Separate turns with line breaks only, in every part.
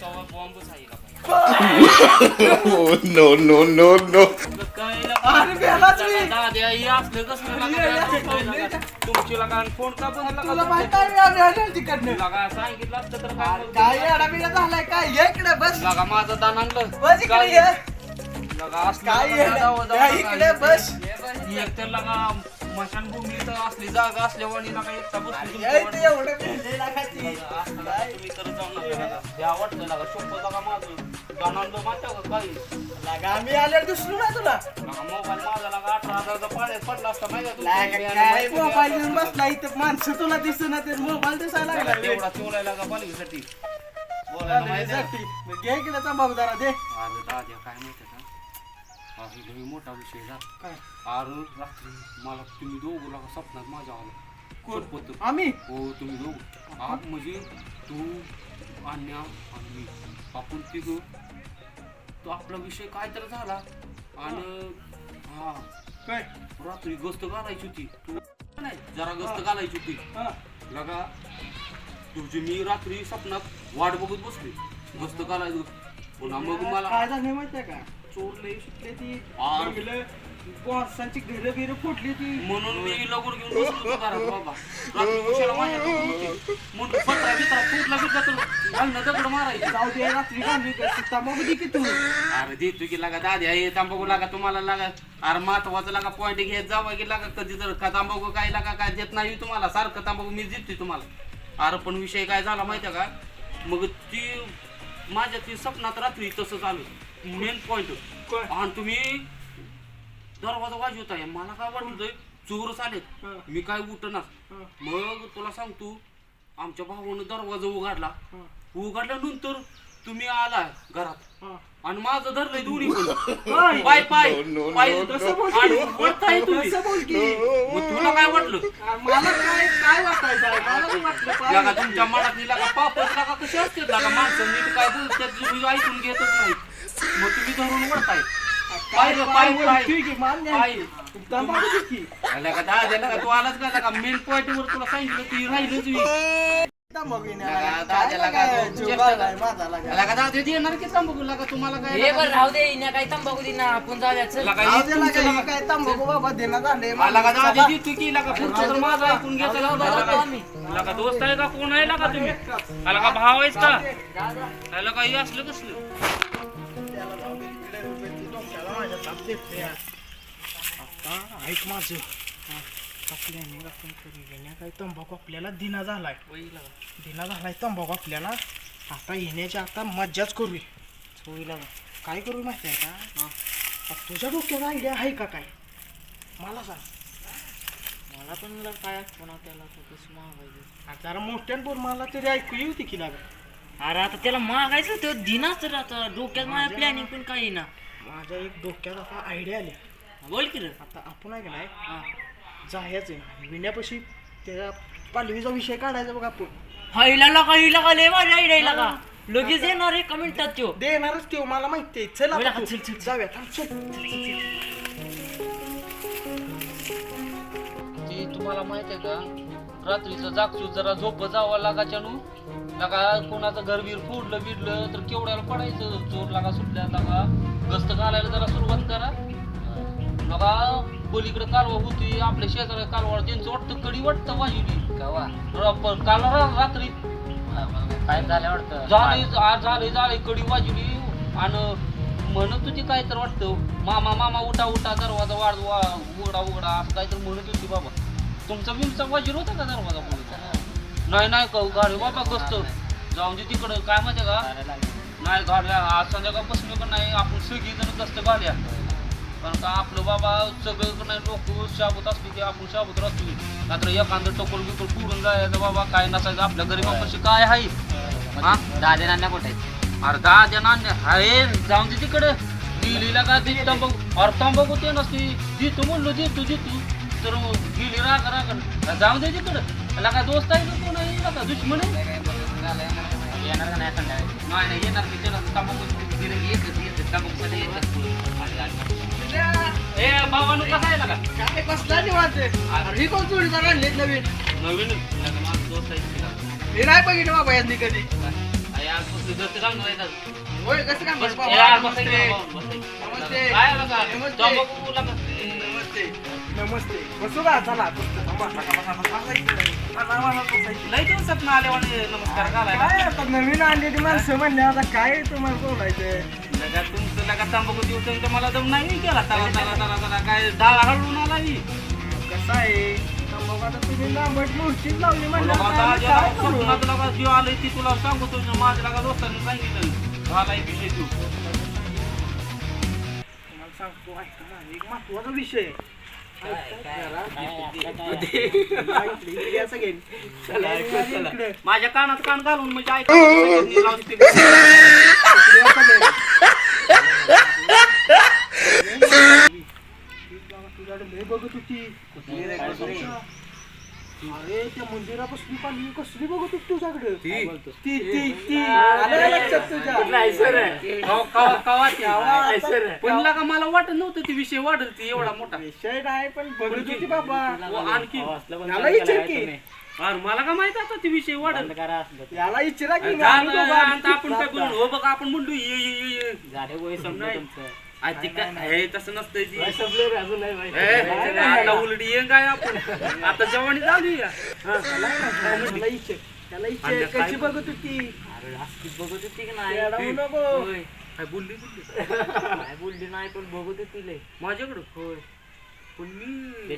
तुमचा बॉम्बच आहे का
Oh, no, no, no, no.
काय
अरे मी.
हे
तुला माहीत आहे मी तिकडनं झालाय ये इकडे बस
लागा माझं दान आणलं
बस इकडे
काय?
ये ये या. इकडे बस
एक तर लागा मशानभूमी इथं असली जागा असल्यावानी लागा एकटा बसली
या इथे एवढं भेटले लागायची.
असं लागा
काय?
तुम्ही करत जाऊ नका. हे आवडतं माझं का काही?
आम्ही आल्यावर दिसलो ना तुला.
मोबाईल माझा लागा. अठरा हजाराचा पाण्यात पडला असता माहिती
लागा काय मोबाईल? घेऊन बसला इथं? माणसं तुला दिसत ते मोबाईल दिसायला
लागा
लागला.
तेवढा तेवढा लागा पालवीसाठी बोलायला माहिती आहे?
घे इकडे जरा दे.
दाद्या काय माहिती का? अरे लई मोठा विषय झाला.
काय?
अरे रात्री मला तुम्ही दोघं लागा स्वप्नात माझ्या आलं.
कोण?
शपथ.
आम्ही?
हो तुम्ही दोघं. आप म्हणजे तू अन्या आणि मी. आपण तिघं. तो आपला विषय काय तर झाला. आणि हा
काय?
रात्री गस्त घालायची होती. तू नाही जरा गस्त घालायची होती.
हा.
लगा तुझी मी रात्री स्वप्नात वाट बघत बसली. गस्त घालायचो. पुन्हा मग मला
काय झालं माहितीये का? चोरले सुटले ती.
आ.
बंगलं, बॉन्सांची घरं बिरं फुटली ती.
म्हणून मी लगून घेऊन बसलो होतो घरात बाबा. रात्री उशिरा माझ्या डोक्यात होती. म्हणून पत्रा बित्रा फुटला बिटला तर घालणं दगड मारायचं.
जाऊ दे रात्री दे की तू.
अरे दे तू की लागा दादी आहे तांबाखू लागा तुम्हाला लागा. अरे महत्वाचं लागा पॉईंट घेत जावा की लागा कधी तर का तांबाखू काय लागा काय देत नाही तुम्हाला. सारखं तांबाखू मी देतोय तुम्हाला. अरे पण विषय काय झाला माहितीये का? मग ती माझ्या ती स्वप्नात रात्री तसं चालू मेन पॉईंट
काय?
आणि तुम्ही दरवाजा वाजवत आहे मला काय वाटतंय चोरच आलेत
हा.
मी काय उठणार
हा.
मग तुला सांगतो आमच्या भावानं दरवाजा उघडला
हा.
उघडल्यानंतर तुम्ही आला घरात
हा.
आणि माझं धरलंय दोन्ही पण. पाय पाय
No, no,
पाय
no,
तसं बोल
आणि
की.
बोलताय तुम्ही
तसं बोल की.
मग तुला काय वाटलं
मला काय काय वाटायचं आहे? मला नाही वाटलं
लागा
पाहिजे.
तुमच्या मनात लागा पापच लागा कसे असते लागा माणसं नीट काय बोलतात तुम्ही ऐकून घेतच नाही मग तुम्ही धरून
काय बोल, ठीक आहे, मान्य आहे. की.
लागा दहा द्या लागा तू आलाच का लागा मेन पॉईंट वर तुला सांगितलं ती राहिलंच मी दे की
हे? बरं राहू दे हिने काही तंबाखू दे ना आपण
जाऊ दे
दहा
चला.
दे तू की लागा पुढचं तर माझं ऐकून घेतलं
जाऊ, जाऊ आम्ही.
लागा दोस्त आहे का कोण आहे लागा तुम्ही? आला का भाव आहेस का? काही असलं कसलं?
दे, ऐक माझं. हा, आपल्याने आपण करूया काही तंबाखू आपल्याला दिना झालाय. दिना झालाय तंबाखू आपल्याला. आता येण्याची आता मज्जाच करूया. होईल काय करू माहिती आहे का आता तुझ्या डोक्यात आयडिया आहे का काय? मला सांग.
मला पण काय आठवण त्याला तो कसं मागायचं.
जरा मोठ्यान बोल मला तरी ऐकू येऊ दे की लागा
अरे आता त्याला मागायचं तो दिनाच तर आता. डोक्यात माझ्या प्लॅनिंग पण काही ना
माझ्या एक डोक्यात आता आयडिया आली.
बोल की रे.
आता आपण आहे का नाही?
हा.
जायचं आहे विण्यापाशी त्या पालवीचा विषय काढायचा बघ आपण.
हायला लगा हिला का लय माझ्या आयडिया लगा. लगेच येणार एका मिनिटात त्यो.
देणारच तो मला माहिती आहे चल.
चल, चल, चल.
जाऊया थांब चल.
ती तुम्हाला माहीत आहे का? रात्रीचं जागसूत जरा झोप जावं लागाच्या नू लागा कोणाचं घर बीर फोडलं बिडलं तर केवढ्याला पडायचं? चोर लागा सुटल्या लागा. गस्त घालायला जरा लगा पलीकडे कालवा होती आपल्या शेजाऱ्या कालवा त्यांचं वाटतं कडी वाटतं वाजली काल रा- रात्री.
काय झालं वाटतं?
झाले झाले झाले कडी वाजली आणि म्हणत होती काय तर वाटतं मामा मामा उठा उठा दरवाजा वाढ वा उघडा उघडा असं काय तर म्हणत होती बाबा. तुमचा बिमचा वाजीर होता का दरवाजा नाही नाही का गाडी बाबा गस्त जाऊन दे तिकडं काय माहिती का? नाही गाड्या आज संध्याकाळपासून पण नाही आपण सगळी जण गस्त गाड्या कारण का आपलं बाबा सगळं नाही लोक शाबूत असली की आपण शाबूत राहतो. मात्र एखादं टोकल बिकल पुढून जायचं बाबा काय नसायचं आपल्या गरीबापाशी काय आहे? हा?
दादे नाण्या कुठे
अरे दहा नाण्य हाय जाऊन दे तिकडे. दिलीला का ती तंबाखू अरे तंबाखू ते नसती. देतो म्हणलो देतो देतो तर गेली राग राग जाऊन दे तिकडं. त्याला काय दोस्त आहे आहे? याला का दुश्मन आहे?
येणार का नाही संध्याकाळी?
नाही नाही येणार त्याला तंबाखू येतच तंबाखू ए भावानं कसं आहे लागा
काय कसला निवांत अरे ही कोण जोडीदार आणले नवीन
नवीन लागा माझा दोस्त आहे तिला.
मी नाही बघितलं बाबा यांनी कधी. होय कसं काय
बस,
नमस्ते. नमस्ते.
का?
नमस्ते.
तंबाखू लागा.
नमस्ते नमस्ते बसू का चला बसतो. थांबा, बसा, बसा, बसा, बसा इकडे. चला, मला बसायचं.
लय दिवसात ना आले म्हणे नमस्कार घालाय
काय आता नवीन आणलेली माणसं म्हणले आता काय तुम्हाला बोलायचं
लगा तुमचं लगा तंबाखू देऊ तुमचं मला दम नाही केला. तला तला तला तला काय डाळ हळून आला
कसं आहे? आता तुम्ही लांबट लावली म्हणलं काय करू?
लगा जीव आलंय ती तुला माझ्या लगा दोस्तांनी सांगितलं. झाला एक विषय तू.
तुम्हाला सांगतो ऐका ना, एक महत्त्वाचा विषय आहे. चला, इकडे.
माझ्या कानात कान घालून म्हणजे ऐकायचं लाऊडस्पीकर
इकडे या सगळे. ती बाबा तुझ्याकडे लय बघत होती अरे त्या मंदिरापासून पाणी कसली बघत होती तुझ्याकडे ती ती ती आलं का लक्षात तुझ्या
पण मला वाटत नव्हतं ती विषय वाढल ती एवढा मोठा
विषय नाही पण बघत होती बाबा
आणखी
विचार की
अरे मला का माहीत आता ती विषय वाढल?
याला विचारा की
झालं, आता आपण काय हो बघा आपण म्हणलो ये ये ये ये.
नाही.
आ, ती काय हे तसं नसतंय ती.
अजून नाही माहिती.
ए, आता उलटी ये काय आपण? आता जवानी झाली या.
त्याला
आणि काय-
कशी बघत होती?
अरे असली बघत होती की नाही?
येडावू नको.
होय.
काय बोलली बोलली?
काय बोलली नाही पण बघत होती लय.
माझ्याकडं? होय. पण मी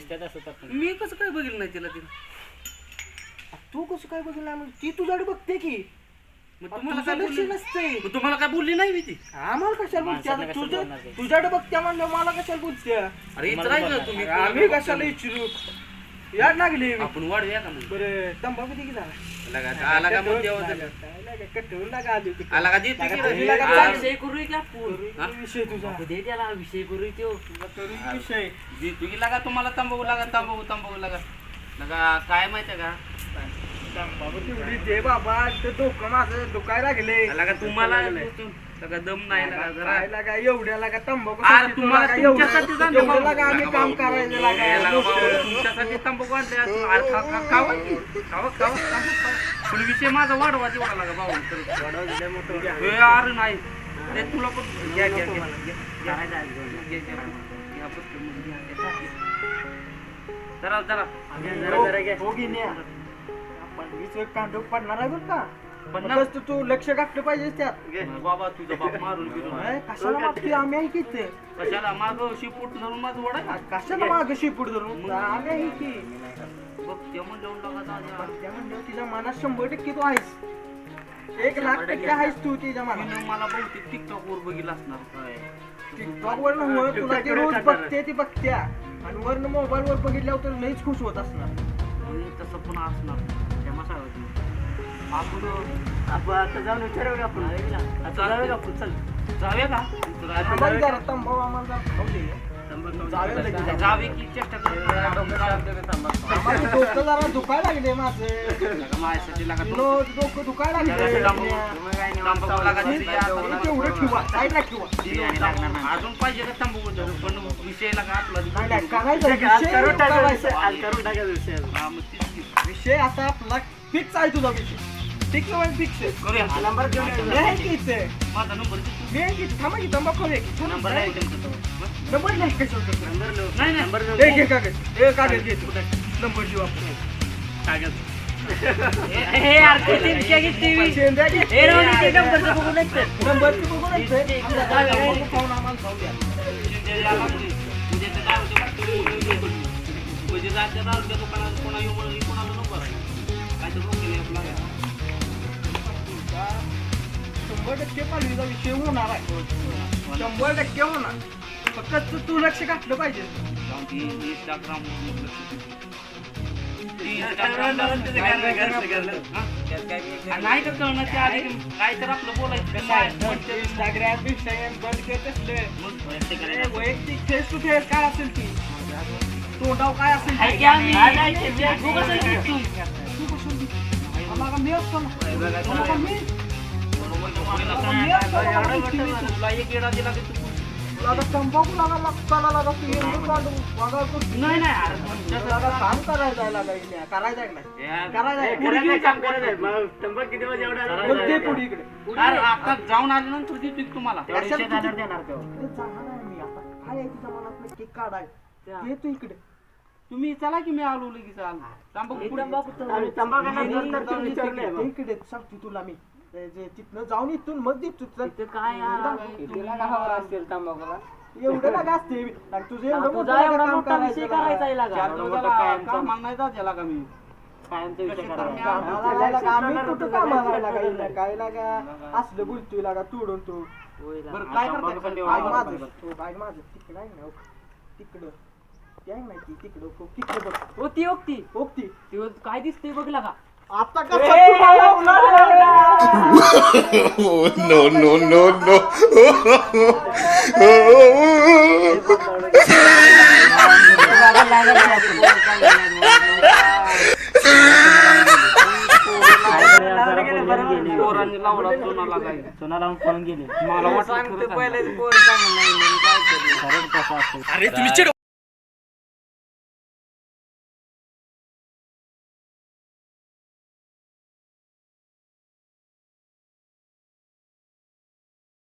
आपण.
मी कसं काय बघितलं नाही तिला तिला?
तू कसं काय बघितलं मग ती तुझ्याकडे बघते की.
मग तुम्हाला काय
लक्ष
बोलली
नसते
मग तुम्हाला काय बोलली नाही मी ती?
आम्हाला कशाला बोलते?
माणसाला
आता
कशाला
तुझं
बोलणार ते?
तुझ्याकडे बघते म्हणलं मला कशाला बोलते?
अरे तुम्ही.
आम्ही कशाला विचारू याड लागली
आपण वाढूया का मग?
बरं तंबाखू
आला का? आला का मग
लागा आली
का? देते रे?
विषय करू की आपण?
हा?
विषय तुझा.
दे त्याला विषय करू
तरी विषय.
देतो की. लागा तुम्हाला तंबाखू लागा तंबाखू तंबाखू लागा. लगा काय माहितीये का?
तंबाखू बाबा ते डोकं माझं दुखाय लागले
तुम्हाला लगा दम नाही लागा जरा
काय लागा एवढ्या तंबाखू
अरे तुम्हाला
लागा
तुमच्यासाठी
आम्ही काम
ए, लागा तुमच्यासाठी तंबाखू आणले अरे खा- खा- खावा की. खावा, खावा, खावा. पण विषय माझा वाढवा जेवढा लागा भाऊ ए, अरे नाही ते तुला पण घ्या घ्या घ्या घ्या, घ्या. घ्या, घ्या. घ्या, पटकन मग घ्या, घ्या. जरा जरा
हो, हो की नाही? वीस कांडो पडणार आहे बरं का? फक्त तू लक्ष घातलं पाहिजे त्यात.
बाबा तुझा बाप मारून बिरून आहे.
अय, कशाला मागते आम्ही आहे की इथे
कशाला? माग शिपूट धरून माझं वडा
कशाला माग शिपूड धरून? आम्ही आहे की
बघ ते म्हणलं लागा दादा.
त्या म्हणल्यावर तिच्या मनात शंभर टक्के तू आहेस. एक लाख टक्के आहेस तू तिच्या मनात.
तिनं मला बहुतेक टिकटॉक वर बघितलं असणार. काय?
टिकटॉक वर तुला ती रोज बघते ती बघत्या. आणि वरनं मोबाईल वर बघितल्यावर तर लईच खुश होत असणार.
आणि तसं पण असणार. आपण
आता जाऊन विचारूया का आपण का आपण चल.
जाऊया का?
आम्हाला जरा तंबाखू आम्हाला जरा खाऊ दे. जाऊया लगेच जाऊ.
जावे की चेष्टा करूया
आम्हाला डोकं जरा दुखायला लागले माझं.
माझ्यासाठी लागा तो.
विनोद, डोकं दुखायला लागले.
तंबाखू- तंबाखू लागा
ती-
तिथे आता.
तेवढं ठेवा. साईडला ठेवा.
अजून पाहिजे का देऊ? पण विषय लागा आपला.
नाही, नाही, करायचं विषय करायचा.
आज करून टाका विषय
मग तेच की.
विषय आता आपला फिक्स आहे तुझा विषय. फिक्स म्हणजे फिक्स आहे
करूया
नंबर घेऊन
मी आहे की इथे
माझा नंबर दे तू.
मी आहे की थांबा की तंबाखू खाऊया की.
नंबर आहे तुमचा.
नंबर नाही कशावर करतो?
नाही नाही
नंबर
ए, घे कागद ए कागद घे तू. नंबर देऊ आपण
हे यार किती इतक्या किती
शेंद्या घे.
हे राहून इथे नंबरचं बघून येतं.
नंबरची बघून येतोय. आमचा जागा तंबाखू खाऊन आम्हाला खाऊ द्या.
म्हणजे ते काय होतं आहे? म्हणजे- जायचं राहून त्या दुकानात कोणा येऊ
शंभर टक्के विषय होणार आहे. शंभर टक्के होणार. फक्त तू- लक्ष घातलं पाहिजे?
जाऊन ती इंस्टाग्राम नाही तर कळणार ते आधी. काय तर आपलं बोलायचं.
कसं आहे इंस्टाग्राम इंस्टाग्राम बंद करत असलं
मग
ए, वैयक्तिक फेस टू फेस काय असेल ती? तोंडाव काय असेल ती?
ते
असतो ना. मी. तंबाखू लागा मागताना लागा तू एवढं काढून वागा तू
नाही नाही अरे तुमच्या
लागा काम करायचं आहे लागा इथे. करायचं आहे का नाही? करायचं आहे.
काम करायचं किती वाजे
मग दे पुढे इकडे
अरे आता जाऊन आले तुम्हाला
कशाला तुझी- आहे मी आता. काय आहे मनात काढाय ये तू इकडे
तुम्ही चला की मी आलो लगेच आलो तांबाखू
इकडे सांगतो तुला मी ते जे तिथनं जाऊन इथून मग चल.
काय
एवढं लागा असते. आणि तुझं एवढं मोठं
तुझा एवढा
काम
मोठा विषय
करायचं
करायचा आहे
लागा.
लागा.
चार दिवसाला कामाला नाही जात याला का मी?
कामाला लागा, आम्ही कुठं कामाला लागा इथं? काय लागा? असलं बोलतोय लागा तोडून तू.
बरं काय करताय?
बाग माझं हो, बाग माझं तिकडं आहे ना हो. तिकडं. ते आहे माहिती तिकडं. हो, तिकडं बघ.
ओती ओक्ती.
ओक्ती.
ती काय दिसतंय बघ लागा.
आता लावणार आहे?
Oh, no, no, no, no.
पोरांनी लावला चुना लागायला
सोना लावून पळून गेले
मला वाटलं खरंच आहे.
अरे तुम्ही चिड